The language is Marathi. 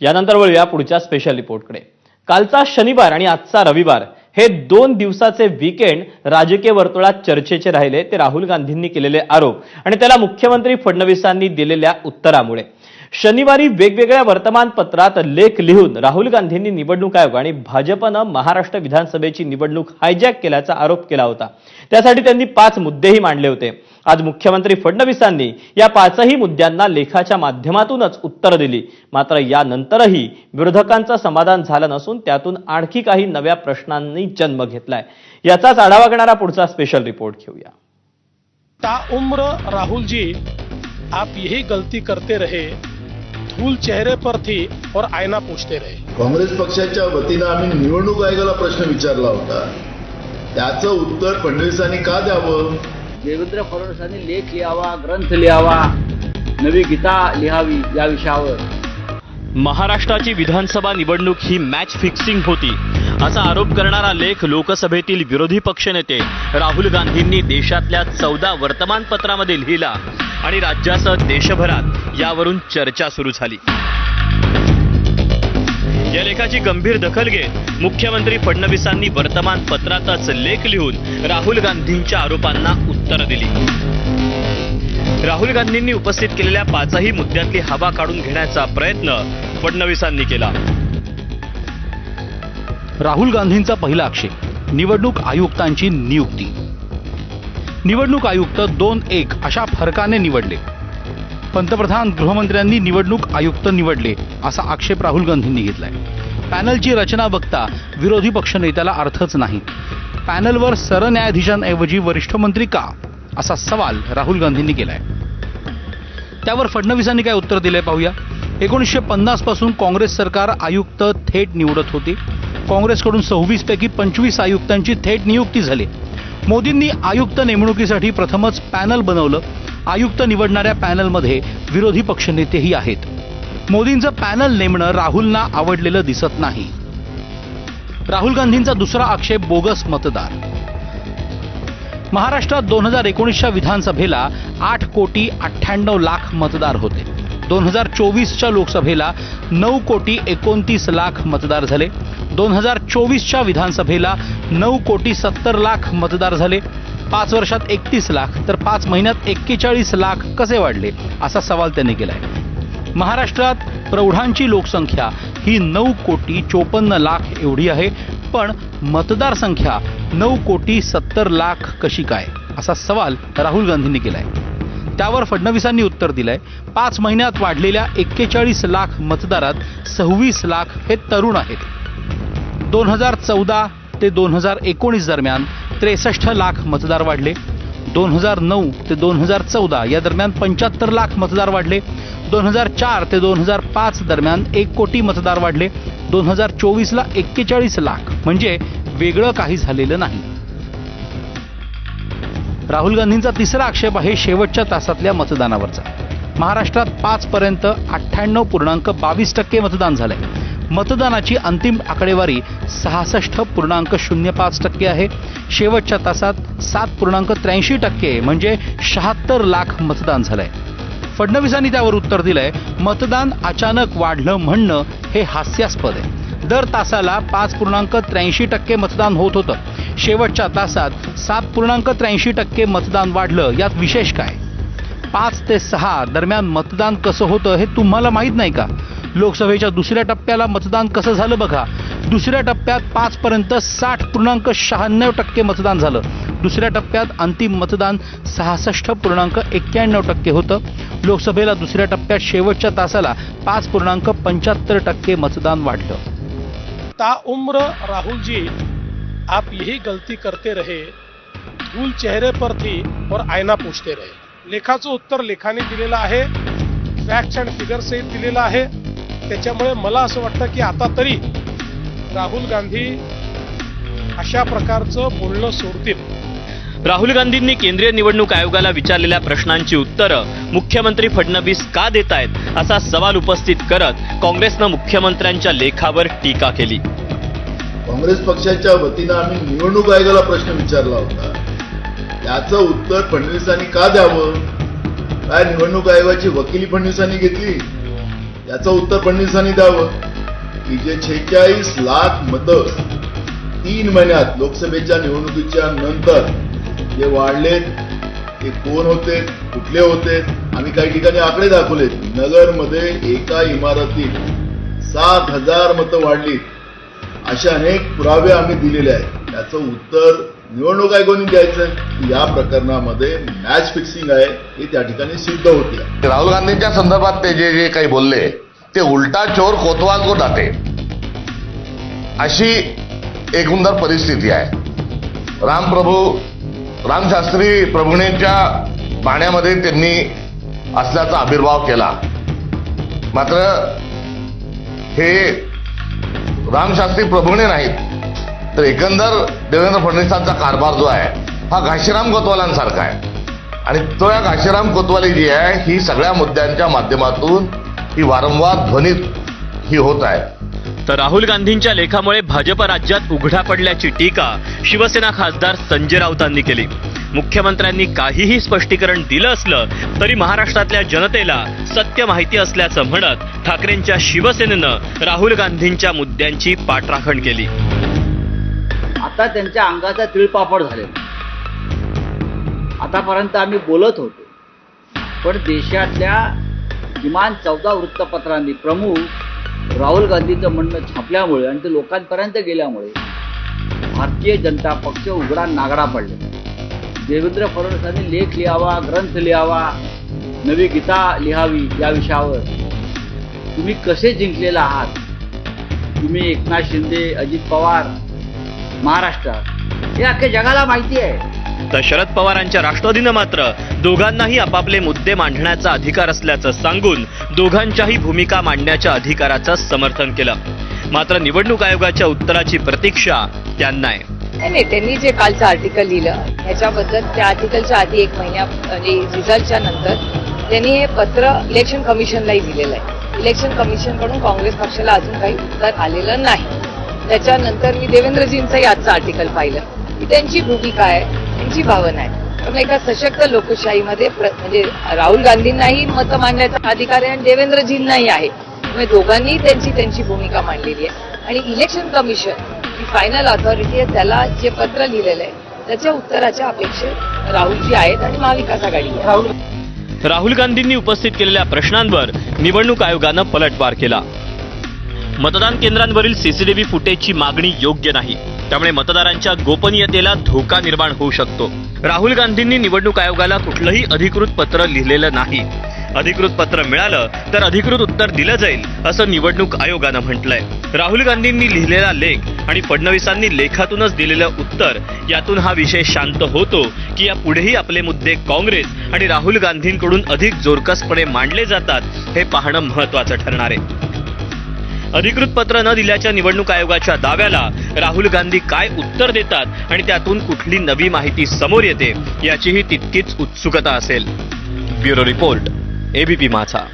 यानंतर वळूया पुढच्या स्पेशल रिपोर्टकडे कालचा शनिवार आणि आजचा रविवार हे दोन दिवसाचे वीकेंड राजकीय वर्तुळात चर्चेचे राहिले ते राहुल गांधींनी केलेले आरोप आणि त्याला मुख्यमंत्री फडणवीसांनी दिलेल्या उत्तरामुळे. शनिवारी वेगवेगळ्या वर्तमानपत्रात लेख लिहून राहुल गांधींनी निवडणूक आयोग आणि भाजपनं महाराष्ट्र विधानसभेची निवडणूक हायजॅक केल्याचा आरोप केला होता. त्यासाठी त्यांनी पाच मुद्देही मांडले होते. आज मुख्यमंत्री फडणवीसांनी या पाचही मुद्द्यांना लेखाच्या माध्यमातूनच उत्तर दिली. मात्र यानंतरही विरोधकांचं समाधान झालं नसून त्यातून आणखी काही नव्या प्रश्नांनी जन्म घेतलाय. याचाच आढावा घेणारा पुढचा स्पेशल रिपोर्ट घेऊया. ताउम्र राहुल जी आप यही गलती करते रहे धूल चेहरे पर थी और आईना पूछते रहे। काँग्रेस पक्षाच्या वतीनं आम्ही निवडणूक आयोगाला प्रश्न विचारला होता. त्याचं उत्तर फडणवीसांनी का द्यावं? देवेंद्र फडणवीसांनी लेख लिहावा ग्रंथ लिहावा नवी गीता लिहावी या विषयावर. महाराष्ट्राची विधानसभा निवडणूक ही मॅच फिक्सिंग होती. असा आरोप करणारा लेख लोकसभेतील विरोधी पक्षनेते राहुल गांधींनी देशातल्या चौदा वर्तमानपत्रामध्ये लिहिला. आणि राज्यासह देशभरात यावरून चर्चा सुरू झाली. या लेखाची गंभीर दखल घेत मुख्यमंत्री फडणवीसांनी वर्तमानपत्रातच लेख लिहून राहुल गांधींच्या आरोपांना उत्तर दिली. राहुल गांधींनी उपस्थित केलेल्या पाचही मुद्द्यातली हवा काढून घेण्याचा प्रयत्न फडणवीसांनी केला. राहुल गांधींचा पहिला आक्षेप निवडणूक आयुक्तांची नियुक्ती. निवडणूक आयुक्त दोन एक अशा फरकाने निवडले. पंतप्रधान गृहमंत्र्यांनी निवडणूक आयुक्त निवडले असा आक्षेप राहुल गांधींनी घेतलाय. पॅनलची रचना बघता विरोधी पक्षनेत्याला अर्थच नाही. पॅनलवर सरन्यायाधीशांऐवजी वरिष्ठ मंत्री का? असा सवाल राहुल गांधींनी केलाय. त्यावर फडणवीसांनी काय उत्तर दिलंय पाहूया. एकोणीसशे पन्नासपासून काँग्रेस सरकार आयुक्त थेट निवडत होती. काँग्रेसकडून सव्वीस पैकी पंचवीस आयुक्तांची थेट नियुक्ती झाली. मोदींनी आयुक्त नेमणुकीसाठी प्रथमच पॅनल बनवलं. आयुक्त निवडणाऱ्या पॅनलमध्ये विरोधी पक्षनेतेही आहेत. मोदींचं पॅनल नेमणं राहुलना आवडलेलं दिसत नाही. राहुल गांधींचा दुसरा आक्षेप बोगस मतदार. महाराष्ट्रात दोन हजार एकोणीसच्या विधानसभेला आठ कोटी अठ्ठ्याण्णव लाख मतदार होते. दोन हजार चोवीसच्या लोकसभेला नऊ कोटी एकोणतीस लाख मतदार झाले. दोन हजार चोवीसच्या विधानसभेला नऊ कोटी सत्तर लाख मतदार झाले. पाच वर्षात एकतीस लाख तर पाच महिन्यात एक्केचाळीस लाख कसे वाढले? असा सवाल त्यांनी केलाय. महाराष्ट्रात प्रौढांची लोकसंख्या ही नऊ कोटी चोपन्न लाख एवढी आहे पण मतदार संख्या नऊ कोटी सत्तर लाख कशी काय? असा सवाल राहुल गांधींनी केलाय. त्यावर फडणवीसांनी उत्तर दिलंय. पाच महिन्यात वाढलेल्या एक्केचाळीस लाख मतदारात सव्वीस लाख हे तरुण आहेत. दोन हजार चौदा ते दोन हजार एकोणीस दरम्यान त्रेसष्ट लाख मतदार वाढले. दोन हजार नऊ ते दोन हजार चौदा या दरम्यान पंच्याहत्तर लाख मतदार वाढले. दोन हजार चार ते दोन हजार पाच दरम्यान एक कोटी मतदार वाढले. दोन हजार चोवीसला एक्केचाळीस लाख. म्हणजे वेगळं काही झालेलं नाही. राहुल गांधींचा तिसरा आक्षेप आहे शेवटच्या तासातल्या मतदानावरचा. महाराष्ट्रात पाचपर्यंत अठ्ठ्याण्णव पूर्णांक बावीस टक्के मतदान झालंय. मतदानाची अंतिम आकडेवारी सहासष्ट पूर्णांक शून्य पाच टक्के आहे. शेवटच्या तासात सात पूर्णांक त्र्याऐंशी टक्के म्हणजे शहात्तर लाख मतदान झालंय. फडणवीसांनी त्यावर उत्तर दिलंय मतदान अचानक वाढलं म्हणणं हे हास्यास्पद आहे. दर तासाला पाच पूर्णांक त्र्याऐंशी टक्के मतदान होत होतं. शेवटच्या तासात सात पूर्णांक त्र्याऐंशी टक्के मतदान वाढलं यात विशेष काय? पाच ते सहा दरम्यान मतदान कसं होतं हे तुम्हाला माहीत नाही का? लोकसभेच्या दुसऱ्या टप्प्याला मतदान कसं झालं बघा. दुसऱ्या टप्प्यात पाचपर्यंत साठ पूर्णांक शहाण्णव टक्के मतदान झालं. दुसऱ्या टप्प्यात अंतिम मतदान सहासष्ट पूर्णांक एक्क्याण्णव टक्के होतं. लोकसभेला दुसऱ्या टप्प्यात शेवटच्या तासाला पाच पूर्णांक पंच्याहत्तर टक्के मतदान वाढलं. ताउम्र राहुल जी आप यही गलती करते रहे. धूल चेहरे पर थी और आयना पूछते रहे. लेखाचं उत्तर लेखाने दिलेलं आहे. फॅक्ट्स अँड फिगर दिलेलं आहे. त्याच्यामुळे मला असं वाटतं की आता तरी राहुल गांधी अशा प्रकारचं बोलणं सोडतील. राहुल गांधींनी केंद्रीय निवडणूक आयोगाला विचारलेल्या प्रश्नांची उत्तरं मुख्यमंत्री फडणवीस का देत आहेत असा सवाल उपस्थित करत काँग्रेसनं मुख्यमंत्र्यांच्या लेखावर टीका केली. काँग्रेस पक्षाच्या वतीनं आम्ही निवडणूक आयोगाला प्रश्न विचारला होता. त्याचं उत्तर फडणवीसांनी का द्यावं? काय निवडणूक आयोगाची वकिली फडणवीसांनी घेतली? याचं उत्तर फडणवीसांनी द्यावं. की जे छेचाळीस लाख मतं तीन महिन्यात लोकसभेच्या निवडणुकीच्या नंतर जे वाढलेत ते कोण होते कुठले होते आम्ही काही ठिकाणी आकडे दाखवलेत. नगरमध्ये एका इमारतीत सात हजार मतं वाढलीत. अशा अनेक पुरावे आम्ही दिलेले आहेत. त्याचं उत्तर निवडणूक आयोगाने द्यायचं या प्रकरणामध्ये मॅच फिक्सिंग आहे हे त्या ठिकाणी सिद्ध होते राहुल गांधींच्या संदर्भात ते जे जे काही बोलले ते उलटा चोर कोतवाल को डाटे. अशी एकंदर परिस्थिती आहे. रामप्रभू रामशास्त्री प्रभूणेच्या पाण्यामध्ये त्यांनी असल्याचा आविर्भाव केला. मात्र हे रामशास्त्री प्रभूणे नाहीत. तर एकंदर देवेंद्र फडणवीसांचा कारभार जो आहे हा घाशीराम कोतवालांसारखा आहे. आणि तो या घाशीराम कोतवाली जी आहे ही सगळ्या मुद्द्यांच्या माध्यमातून ही वारंवार ध्वनित ही होत आहे. तर राहुल गांधींच्या लेखामुळे भाजप राज्यात उघडा पडल्याची टीका शिवसेना खासदार संजय राऊतांनी केली. मुख्यमंत्र्यांनी काहीही स्पष्टीकरण दिलं असलं तरी महाराष्ट्रातल्या जनतेला सत्य माहिती असल्याचं म्हणत ठाकरेंच्या शिवसेनेनं राहुल गांधींच्या मुद्द्यांची पाठराखण केली. आता त्यांच्या अंगाचा तिळपापड झाले. आतापर्यंत आम्ही बोलत होतो. पण देशातल्या किमान चौदा वृत्तपत्रांनी प्रमुख राहुल गांधीचं म्हणणं छापल्यामुळे आणि ते लोकांपर्यंत गेल्यामुळे भारतीय जनता पक्ष उघडा नागडा पडले. देवेंद्र फडणवीसांनी लेख लिहावा ग्रंथ लिहावा नवी गीता लिहावी या विषयावर. तुम्ही कसे जिंकलेला आहात? तुम्ही एकनाथ शिंदे अजित पवार महाराष्ट्रात हे अख्ख्या जगाला माहिती आहे. तर शरद पवारांच्या राष्ट्रवादीनं मात्र दोघांनाही आपापले मुद्दे मांडण्याचा अधिकार असल्याचं सांगून दोघांच्याही भूमिका मांडण्याच्या अधिकाराचं समर्थन केलं. मात्र निवडणूक आयोगाच्या उत्तराची प्रतीक्षा त्यांना आहे. नाही नाही त्यांनी जे कालचं आर्टिकल लिहिलं ह्याच्याबद्दल त्या आर्टिकलच्या आधी एक महिन्या म्हणजे रिझल्टच्या नंतर त्यांनी हे पत्र इलेक्शन कमिशनलाही दिलेलं आहे. इलेक्शन कमिशनकडून काँग्रेस पक्षाला अजून काही उत्तर आलेलं नाही. त्याच्यानंतर मी देवेंद्रजींचंही आजचं आर्टिकल पाहिलं. की त्यांची भूमिका आहे? त्यांची भावना आहे. पण एका सशक्त लोकशाहीमध्ये प्र- म्हणजे राहुल गांधींनाही मतं मांडण्याचा अधिकार आहे आणि देवेंद्रजींनाही आहे. त्यामुळे दोघांनी त्यांची त्यांची भूमिका मांडलेली आहे. आणि इलेक्शन कमिशन ही फायनल ऑथॉरिटी आहे त्याला जे पत्र लिहिलेलं आहे त्याच्या उत्तराच्या अपेक्षेत राहुलजी आहेत आणि महाविकास आघाडी राहुल राहुल गांधींनी उपस्थित केलेल्या प्रश्नांवर निवडणूक आयोगानं पलटवार केला. मतदान केंद्रांवरील सीसीटीव्ही फुटेजची मागणी योग्य नाही. त्यामुळे मतदारांच्या गोपनीयतेला धोका निर्माण होऊ शकतो. राहुल गांधींनी निवडणूक आयोगाला कुठलंही अधिकृत पत्र लिहिलेलं नाही. अधिकृत पत्र मिळालं तर अधिकृत उत्तर दिलं जाईल असं निवडणूक आयोगानं म्हटलंय. राहुल गांधींनी लिहिलेला लेख आणि फडणवीसांनी लेखातूनच दिलेलं उत्तर यातून हा विषय शांत होतो की या पुढेही आपले मुद्दे काँग्रेस आणि राहुल गांधींकडून अधिक जोरकसपणे मांडले जातात हे पाहणं महत्वाचं ठरणार आहे. अधिकृत पत्र न दिल्याच्या निवडणूक आयोगाच्या दाव्याला राहुल गांधी काय उत्तर देतात आणि त्यातून कुठली नवी माहिती समोर येते याचीही तितकीच उत्सुकता असेल. ब्युरो रिपोर्ट एबीपी माझा